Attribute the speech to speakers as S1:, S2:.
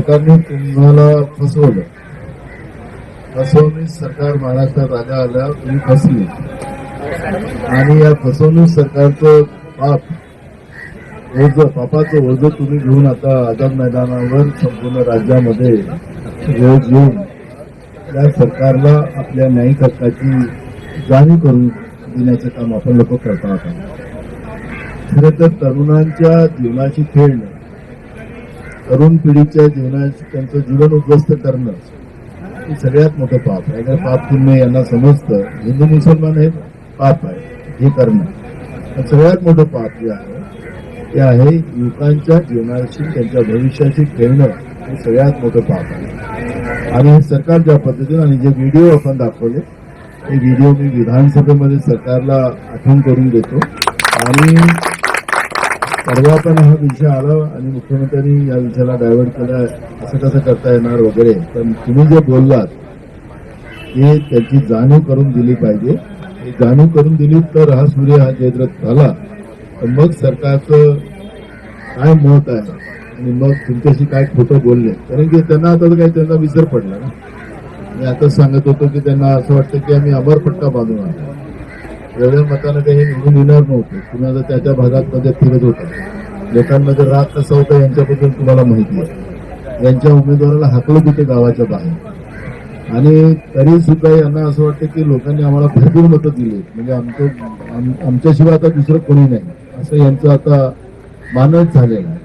S1: सरकारने तुम्हाला फसवलं. फसवणूक सरकार महाराष्ट्रात आल्या आल्या तुम्ही फसली. आणि या फसवणूक सरकारचं पाप ओझ पापाचं ओझ तुम्ही घेऊन आता आझाद मैदानावर संपूर्ण राज्यामध्ये वेळ घेऊन या सरकारला आपल्या न्यायी हक्काची जाणीव करून देण्याचं काम आपण लोक करत आता खरं तर तरुणांच्या जीवनाची खेळणं तरुण पिढीच्या जीवनाशी त्यांचं जीवन उद्ध्वस्त करणं हे सगळ्यात मोठं पाप आहे. अगर पाप पुण्य यांना समजतं हिंदू मुसलमान हे पाप आहे. हे करणं सगळ्यात मोठं पाप जे आहे ते आहे युवकांच्या जीवनाशी त्यांच्या भविष्याशी खेळणं हे सगळ्यात मोठं पाप आहे. आणि हे सरकार ज्या पद्धतीनं आणि जे व्हिडिओ आपण दाखवले ते व्हिडिओ मी विधानसभेमध्ये सरकारला आठवण करून देतो. आणि परवा पण हा विषय आला आणि मुख्यमंत्र्यांनी या विषयाला डायव्हर्ट केला असं कसं करता येणार वगैरे. पण तुम्ही जे बोललात ते त्याची जाणीव करून दिली पाहिजे. जाणीव करून दिली तर हा सूर्य हा जयद्रथ झाला. तर मग सरकारचं काय मत आहे? आणि मग तुमच्याशी काय खोटं बोलले? कारण की त्यांना आता काही त्यांना विसर पडला ना. मी आताच सांगत होतो की त्यांना असं वाटतं की आम्ही अमरपट्टा बांधून आणतो एवढ्या मतानं काही निवडून येणार नव्हते. तुम्ही आता त्याच्या भागात मध्ये फिरत होता. लोकांमध्ये राग कसा होता यांच्याबद्दल तुम्हाला माहिती आहे. यांच्या उमेदवाराला हाकलं तिथे गावाच्या बाहेर. आणि तरी सुद्धा यांना असं वाटतं की लोकांनी आम्हाला भरपूर मतं दिली म्हणजे आमचं आमच्याशिवाय आता दुसरं कोणी नाही. असं यांचं आता मानच झालेलं आहे.